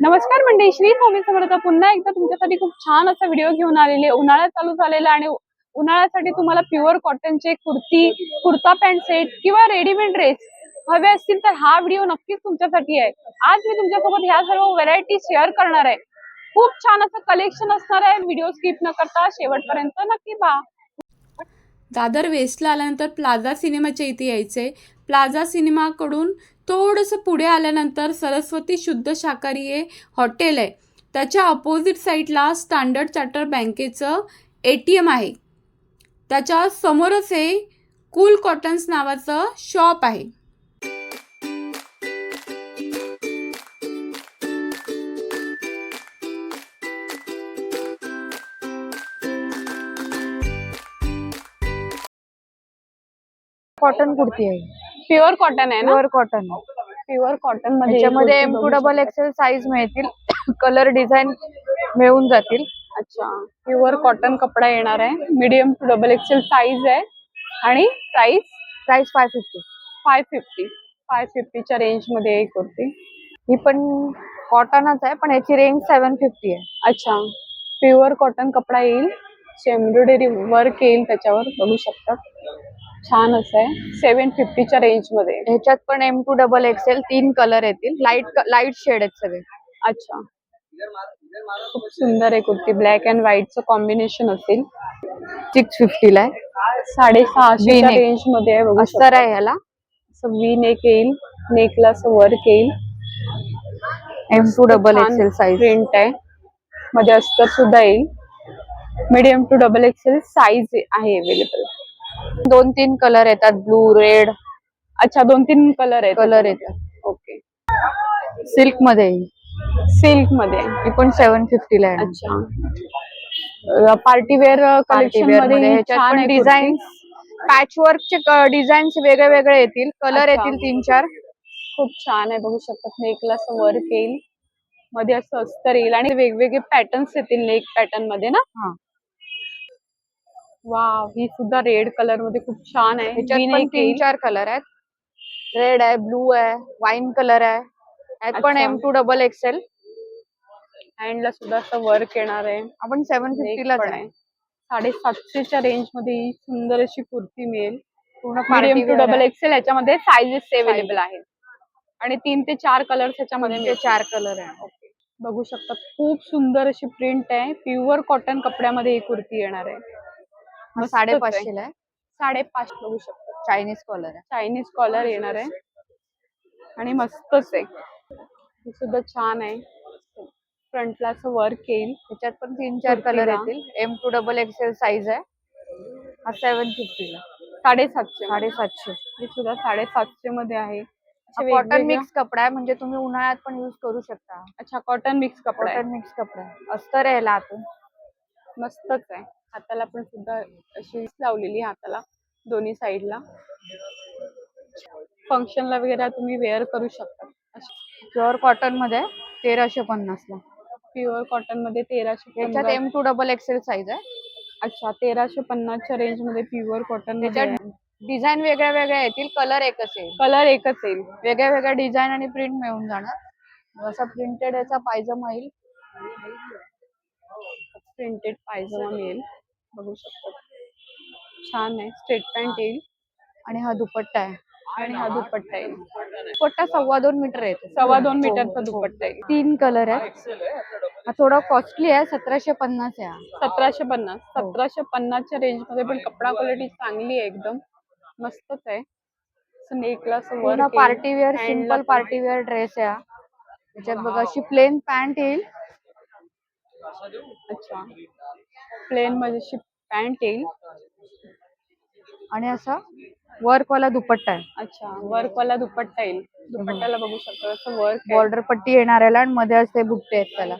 नमस्कार मंडळी श्री स्वामी समर्थ. पुन्हा एकदा तुमच्यासाठी खूप छान असा व्हिडिओ घेऊन आलेले उन्हाळा चालू झालेला आणि उन्हाळ्यासाठी तुम्हाला प्युअर कॉटनचे कुर्ती कुर्ता पॅन्ट सेट किंवा रेडीमेड ड्रेस हवे असतील तर हा व्हिडिओ नक्कीच तुमच्यासाठी आहे. आज मी तुमच्यासोबत ह्या सर्व व्हरायटी शेअर करणार आहे. खूप छान असं कलेक्शन असणार आहे. व्हिडिओ स्किप न करता शेवटपर्यंत नक्की पहा. दादर वेस्टला आल्यानंतर प्लाझा सिनेमाच्या इथे यायचे. प्लाझा सिनेमाकडून थोडंसं पुढे आल्यानंतर सरस्वती शुद्ध शाकाहारी हे हॉटेल आहे. त्याच्या अपोजिट साईडला स्टँडर्ड चार्टर बँकेचं ए टी एम आहे. त्याच्या समोरच हे कूल कॉटन्स नावाचं शॉप आहे. कॉटन कुर्ती आहे. प्युअर कॉटन आहे ना? प्युअर कॉटन प्युअर कॉटनमध्ये त्याच्यामध्ये M to double XL size मिळतील. कलर डिझाईन मिळून जातील. अच्छा. प्युअर कॉटन कपडा येणार आहे. Medium to double XL size आहे. आणि price price five fifty five fifty five फिफ्टीच्या रेंजमध्ये आहे ही कुर्ती ही पण कॉटनच आहे पण याची रेंज सेवन फिफ्टी आहे. अच्छा. प्युअर कॉटन कपडा येईल. एम्ब्रॉयडरी वर्क येईल त्याच्यावर. बघू शकतात छान असं आहे. सेवन फिफ्टीच्या रेंजमध्ये. ह्याच्यात पण एम टू डबल एक्सेल तीन कलर येतील. लाइट लाइट शेड आहेत सगळे. अच्छा. खूप सुंदर आहे कुर्ती. ब्लॅक अँड व्हाईटचं कॉम्बिनेशन असेल. सिक्स फिफ्टीला आहे. V-neck. रेंजमध्ये आहे बघू अस्तर आहे ह्याला. असं वी नेक येईल. नेकला असं वर्क येईल. M to double XL size print आहे. मध्ये अस्तर सुद्धा येईल. Medium to double XL size आहे अवेलेबल दोन तीन कलर येतात. ब्लू रेड अच्छा दोन तीन कलर आहेत कलर येतात. ओके सिल्कमध्ये सिल्कमध्ये ही पण सेवन फिफ्टीला आहे. अच्छा. पार्टी वेअर पार्टी कलेक्शनमध्ये मध्ये ही ह्याच्यात छान पण आहे डिझाईन कुर्ती. पॅच वर्कचे डिझाईन्स वेगळे वेगळे येतील कलर. येतील तीन चार खूप छान आहे. बघू शकतात नेकला असं वर्क येईल. मध्ये असं अस्तर येईल आणि वेगवेगळे पॅटर्न्स येतील नेक पॅटर्नमध्ये ना? हा वा ही सुद्धा रेड कलरमध्ये खूप छान आहे. ह्याच्यात पण V-neck तीन. चार कलर आहेत. रेड आहे ब्लू आहे वाईन कलर आहे. यात पण. एम टू डबल एक्सेल हँडला सुद्धा असं वर्क येणार आहे. आपण सेवन नेक फिफ्टीला आहे. साडेसातशेच्या रेंजमध्ये ही सुंदर अशी कुर्ती मिळेल. पूर्ण मीडियम टू डबल आहे. एक्सेल याच्यामध्ये साईजेस अवेलेबल आहेत. आणि तीन ते चार कलर्स ह्याच्यामध्ये मिळतील. चार कलर आहे. बघू शकता खूप सुंदर अशी प्रिंट आहे. प्युअर कॉटन कपड्यामध्ये ही कुर्ती येणार आहे. हा. साडेपाचशेला आहे. साडेपाच बघू शकता. चायनीज कॉलर आहे. चायनीज कॉलर येणार आहे. आणि मस्तच आहे. ही सुद्धा छान आहे. फ्रंटला असं वर्क येईल. त्याच्यात पण तीन चार कलर. येतील. M to double XL size आहे. हा सेवन फिफ्टीला साडेसातशे. साडेसातशे. ही सुद्धा साडेसातशे मध्ये आहे. कॉटन मिक्स कपडा आहे. म्हणजे तुम्ही उन्हाळ्यात पण युज करू शकता. अच्छा कॉटन मिक्स कपडा कॉटन मिक्स कपडा अस्तर आहे याला आतून. मस्तच आहे. हाताला पण सुद्धा अशी लावलेली हाताला दोन्ही साईडला. फंक्शनला वगैरे तुम्ही वेअर करू शकता. प्युअर कॉटनमध्ये तेराशे पन्नासला प्युअर कॉटनमध्ये तेराशे याच्यात M to double XL size आहे. अच्छा तेराशे पन्नासच्या रेंजमध्ये प्युअर कॉटन त्याच्यात डिझाईन वेगळ्या वेगळ्या येतील कलर एकच येईल. कलर एकच येईल. वेगळ्या वेगळ्या डिझाईन आणि प्रिंट मिळून जाणार. असा प्रिंटेड याचा पायजमा येईल. प्रिंटेड पायजमा मिळेल. बघू शकता. छान आहे. स्ट्रेट पॅन्ट येईल. आणि हा दुपट्टा आहे. आणि हा दुपट्टा येईल. दुपट्टा सव्वा दोन मीटर येतो सव्वा दोन हो, मीटरचा हो. दुपट्टा येईल तीन कलर आहे. हा थोडा कॉस्टली आहे. सतराशे पन्नास आहे हा. सतराशे पन्नास. हो. सतराशे पन्नासच्या रेंजमध्ये पण कपडा क्वालिटी चांगली आहे एकदम. मस्तच आहे. असं नेकला असं पूर्ण work party wear simple party wear dress आहे हा. त्याच्यात बघा अशी प्लेन पॅन्ट येईल. अच्छा. प्लेन मध्ये पॅन्ट येईल. आणि असा वर्क वाला दुपट्टा आहे. अच्छा वर्क वाला दुपट्टा येईल. दुपट्ट्याला बघू शकतो असं वर्क बॉर्डर पट्टी येणार याला आणि मध्ये असे बुट्टे आहेत त्याला.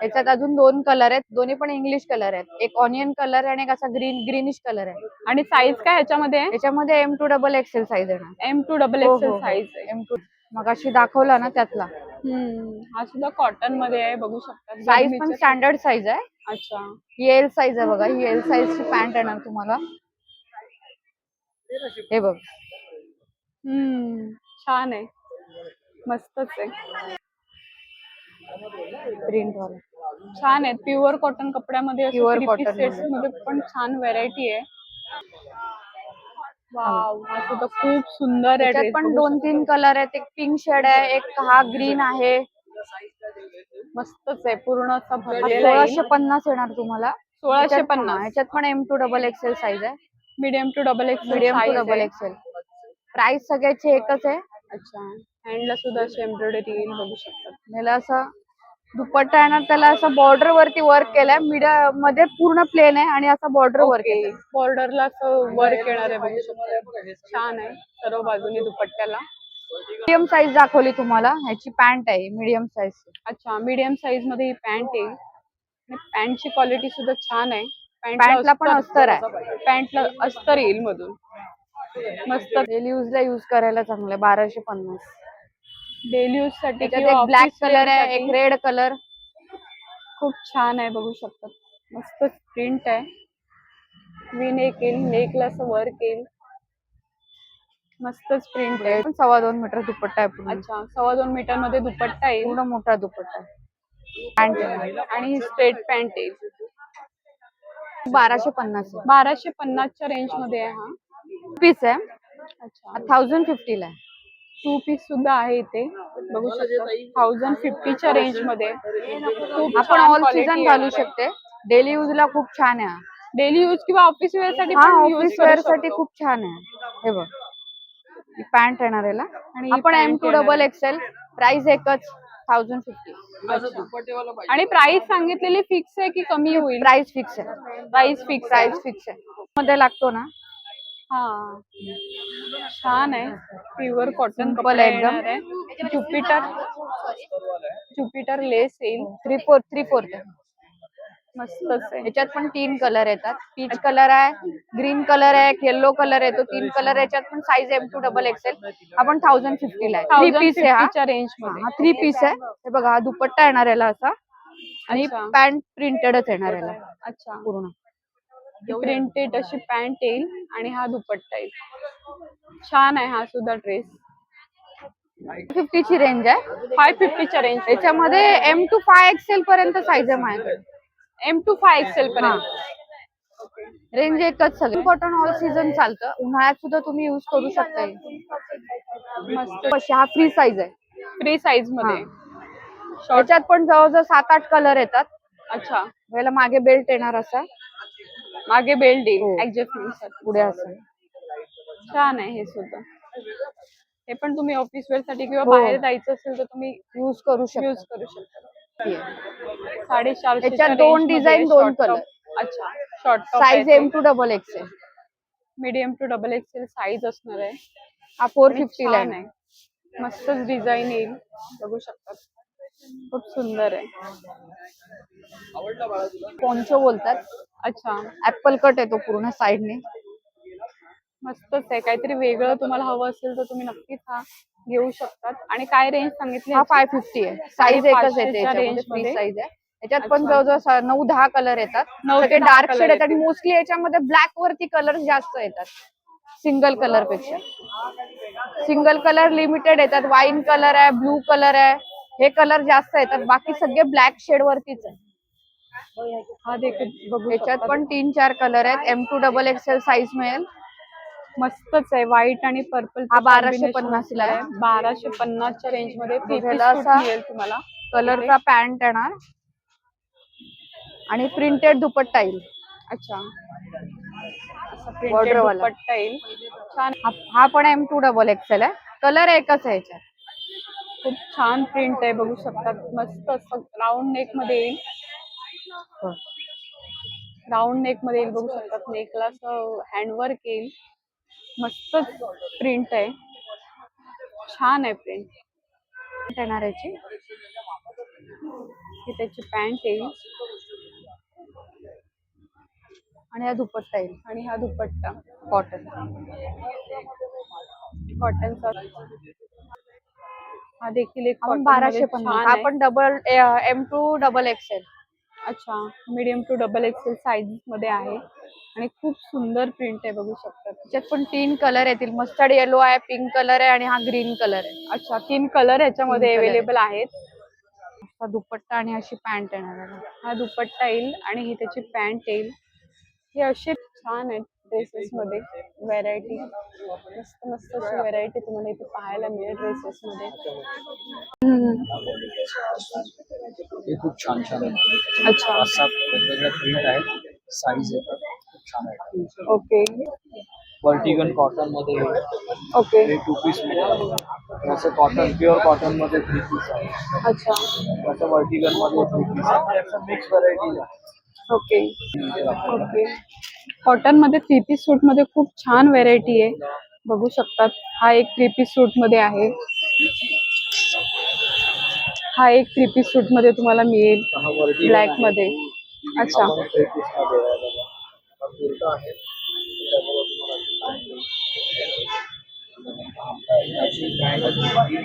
त्याच्यात अजून दोन कलर आहेत. दोन्ही पण इंग्लिश कलर आहेत. एक ऑनियन कलर आणि एक असा ग्रीन ग्रीनिश कलर आहे. आणि साईज काय ह्याच्यामध्ये याच्यामध्ये M to double XL size येणार. M to double XL. Size आहे. एम टू मग अशी दाखवला ना त्यातला. हम्म. हा सुद्धा कॉटनमध्ये आहे बघू शकता. साईज पण स्टँडर्ड साईज आहे. अच्छा. ही एल साईज आहे बघा. ही एल साईजची पॅन्ट येणार तुम्हाला. हे बघ. हम्म. छान आहे. मस्तच आहे. प्रिंट वाला. छान आहेत. प्युअर कॉटन कपड्यामध्ये प्युअर कॉटनमध्ये. पण छान व्हरायटी आहे. वाव हा सुद्धा खूप सुंदर आहे. पण दोन तीन कलर आहेत. एक पिंक शेड आहे एक हा ग्रीन आहे. मस्तच आहे. पूर्ण सोळाशे पन्नास येणार तुम्हाला. सोळाशे पन्नास. याच्यात पण M to double XL size आहे. Medium to double X medium to double XL price सगळ्याची एकच आहे. अच्छा. हँडला सुद्धा अशी एम्ब्रॉयडरी बघू शकतात याला असं दुपट्टा आहे ना त्याला असं बॉर्डर वरती वर्क केलंय. मीडियममध्ये पूर्ण प्लेन आहे आणि असं बॉर्डर वर्क आहे बॉर्डरला असं वर्क येणार आहे बघू शकता छान आहे. सर्व बाजूनी दुपट्ट्याला. मीडियम साईज दाखवली तुम्हाला. ह्याची पॅन्ट आहे मीडियम साईज अच्छा मीडियम साईजमध्ये ही पॅन्ट येईल. पॅन्टची क्वालिटी सुद्धा छान आहे. पॅन्टला पण अस्तर आहे. पॅन्टला अस्तर येईल मधून. मस्त. ला युज करायला चांगलं बाराशे पन्नास. डेली यूजसाठी त्याच्यात एक ब्लॅक कलर आहे एक रेड कलर खूप छान आहे बघू शकतात मस्त प्रिंट आहे. वी नेक येईल नेकला असं वर्क येईल. मस्तच प्रिंट आहे. पण सव्वा दोन मीटर दुपट्टा आहे पूर्ण. अच्छा सव्वा दोन मीटरमध्ये दुपट्टा येईल. पूर्ण मोठा दुपट्टा पॅन्ट आणि ही स्ट्रेट पॅन्ट येईल. बाराशे पन्नास बाराशे पन्नासच्या रेंजमध्ये आहे हा. पीस आहे. अच्छा. थाउजंड फिफ्टीला आहे. टू पीस सुद्धा आहे इथे. बघू शकता. थाउजंड फिफ्टीच्या रेंजमध्ये. खूप आपण ऑल सीझन घालू शकते. डेली यूज ला खूप छान आहे. डेली यूज किंवा ऑफिस वेअरसाठी पण यूज ऑफिस वेअरसाठी खूप छान आहे. हे बघ. पॅन्ट येणार याला आणि आपण M to double XL price एकच थाउजंड फिफ्टी आणि प्राइस सांगितलेली फिक्स आहे की कमी होईल? प्राइस फिक्स आहे. प्राइस फिक्स प्राइस फिक्स आहे. मध्ये लागतो ना? हा. छान आहे. प्युअर कॉटन कपडा आहे एकदम. येणार आहे. ज्युपिटर ज्युपिटर लेस येईल थ्री फोर थ्री फोर्थ मस्तच आहे. याच्यात पण तीन कलर येतात. पीच कलर आहे ग्रीन कलर आहे येलो कलर आहे. तो तीन कलर याच्यात पण size M to double XL आपण थाउजंड फिफ्टीला आहे. थ्री पीस आहे हा. रेंज हा, मध्ये. थ्री पीस आहे. हे बघा हा दुपट्टा येणार याला असा. आणि. पॅन्ट प्रिंटेडच येणार याला. अच्छा. पूर्ण. प्रिंटेड अशी पॅन्ट येईल आणि हा दुपट्टा येईल. छान आहे हा सुद्धा ड्रेस फिफ्टी ची रेंज आहे. फाय फिफ्टीच्या रेंज याच्यामध्ये एम टू फाय एक्सेल पर्यंत साईज आहे माझ्याकडे. एम टू फाय एक्सेल पर्यंत. रेंज एकच सगळं. कॉटन ऑल सीझन चालतं. उन्हाळ्यात सुद्धा तुम्ही युज करू शकता हे. मस्त. हा फ्री साईज आहे. फ्री साईजमध्ये. शॉर्ट याच्यात पण जवळजवळ सात आठ कलर येतात. अच्छा. मागे बेल्ट येणार असा. मागे बेल्ट येईल हो. ऍडजस्टमेंट पुढे असं. छान आहे हे सुद्धा. हे पण तुम्ही ऑफिस वेअरसाठी किंवा हो. बाहेर जायचं असेल तर तुम्ही युज करू युज शकता करू शकता. साडेचारशे दोन design, दोन color. अच्छा short size M to double XL medium to double XL size असणार आहे. हा फोर फिफ्टी छान ला आहे. मस्तच डिझाईन येईल. बघू शकता. खूप सुंदर आहे. पोंचो बोलतात? अच्छा. ऍपल कट येतो पूर्ण साईडने मस्तच आहे. काहीतरी वेगळं तुम्हाला हवं असेल तर तुम्ही नक्कीच हा घेऊ शकतात. आणि काय रेंज सांगितली हा फाय फिफ्टी आहे. साईज एकच येते. साईज आहे. याच्यात पण. जवळजवळ नऊ दहा कलर येतात. नऊ ते डार्क शेड येतात. मोस्टली याच्यामध्ये ब्लॅक वरती कलर जास्त येतात. सिंगल कलरपेक्षा. सिंगल कलर लिमिटेड येतात. वाईन कलर आहे ब्लू कलर आहे. हे कलर जास्त येतात. बाकी सगळे ब्लॅक शेड वरतीच आहे. हा देखील बघू याच्यात शकता. पण तीन चार कलर आहेत. M to double XL size मिळेल. मस्तच आहे. व्हाईट आणि पर्पल हा 1250 ला आहे. बाराशे पन्नासच्या रेंजमध्ये three piece ह्याला suit असा मिळेल तुम्हाला. कलरचा पॅन्ट येणार. आणि प्रिंटेड दुपट्टा येईल. अच्छा. असा Border प्रिंटेड वाला. दुपट्टा येईल. छान. हा- हा पण एम टू डबल एक्सेल आहे. कलर एकच आहे याच्यात. खूप छान प्रिंट आहे. बघू शकतात मस्त असं राऊंड नेकमध्ये येईल. राऊंड नेकमध्ये येईल बघू शकतात नेकला असं हँडवर्क येईल. मस्तच प्रिंट आहे. छान आहे प्रिंट येणार याची. ही त्याची पॅन्ट येईल. आणि हा दुपट्टा येईल. आणि हा दुपट्टा कॉटन कॉटनचा हा देखील एक आपण बाराशे पन्नास. छान हा आहे. पण double M to double XL अच्छा मीडियम टू डबल एक्सेल साईजमध्ये आहे. आणि खूप सुंदर प्रिंट आहे बघू शकतात त्याच्यात पण तीन कलर येतील मस्टर्ड येलो आहे पिंक कलर आहे आणि हा ग्रीन कलर आहे. अच्छा तीन कलर ह्याच्यामध्ये color अवेलेबल आहेत. असा दुपट्टा आणि अशी पॅन्ट येणार आहे. हा दुपट्टा येईल आणि ही त्याची पॅन्ट येईल. हे असे छान आहेत. ड्रेसेस मध्ये व्हेरायटी मस्त मस्त अशी व्हेरायटी तुम्हाला इथे पाहायला मिळेल ड्रेसेस मध्ये हम्म. हे खूप छान छान आहे अच्छा। पाच सात वेगवेगळ्या प्रिंट आहेत साईज येतात खूप छान आहे ओके वर्टिगन कॉटन मध्ये ओके हे। टू पीस मध्ये असं कॉटन प्युअर कॉटन मध्ये थ्री पीस आहे अच्छा। असं वर्टिगन मध्ये थ्री पीस आहे असं मिक्स व्हरायटी आहे ओके ओके कॉटनमध्ये थ्री पीस सूटमध्ये खूप छान व्हेरायटी आहे. बघू शकतात. हा एक थ्री पीस सूटमध्ये आहे. हा एक थ्री पीस सूटमध्ये तुम्हाला मिळेल ब्लॅकमध्ये. अच्छा.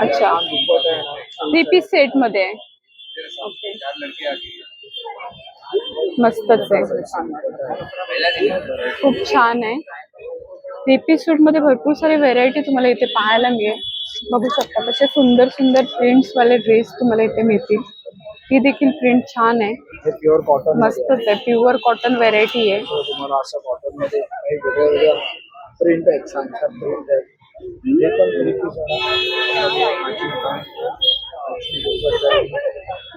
अच्छा. थ्री पीस सेटमध्ये आहे. ओके मस्तच आहे. खूप छान आहे. थ्री पीस सूट मध्ये भरपूर सारी व्हेरायटी तुम्हाला इथे पाहायला मिळेल. बघू शकता कसे सुंदर सुंदर प्रिंट्स वाले ड्रेस तुम्हाला इथे मिळतील. ही देखील प्रिंट छान आहे. हे प्युअर कॉटन मस्तच आहे. प्युअर कॉटन व्हेरायटी आहे. तुम्हाला असं कॉटन मध्ये काही वेगळ्या वेगळ्या प्रिंट आहेत छान छान प्रिंट आहेत. हे पण थ्री पीस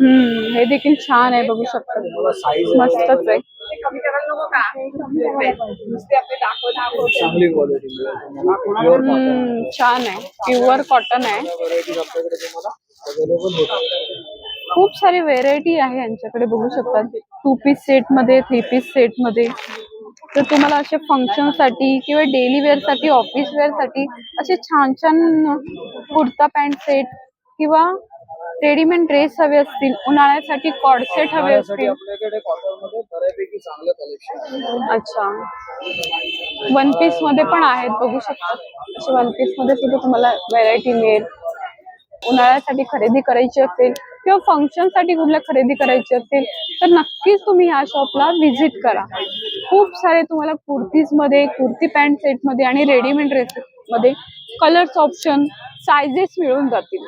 हम्म हे देखील छान आहे बघू शकता. मस्तच आहे. हम्म छान आहे. प्युअर कॉटन आहे. खूप सारी व्हेरायटी आहे यांच्याकडे बघू शकतात टू पीस सेट मध्ये थ्री पीस सेट मध्ये. तर तुम्हाला असे फ़ंक्शन साठी किंवा डेली वेअर साठी ऑफ़िस वेअर साठी असे छान छान कुर्ता पॅन्ट सेट किंवा रेडीमेड ड्रेस हवे असतील उन्हाळ्यासाठी कॉड सेट हवे असतील. आपल्याकडे कॉटनमध्ये बऱ्यापैकी चांगलं कलेक्शन अच्छा. वन पीसमध्ये पण आहेत बघू शकता. असे वन पीसमध्ये सुद्धा तुम्हाला व्हरायटी मिळेल. उन्हाळ्यासाठी खरेदी करायची असेल किंवा फंक्शनसाठी कुठल्या खरेदी करायची असेल तर नक्कीच तुम्ही ह्या शॉपला व्हिजिट करा. खूप सारे तुम्हाला कुर्तीजमध्ये कुर्ती पॅन्ट सेटमध्ये आणि रेडीमेड ड्रेसेस मध्ये कलर्स ऑप्शन सायझेस मिळून जातील.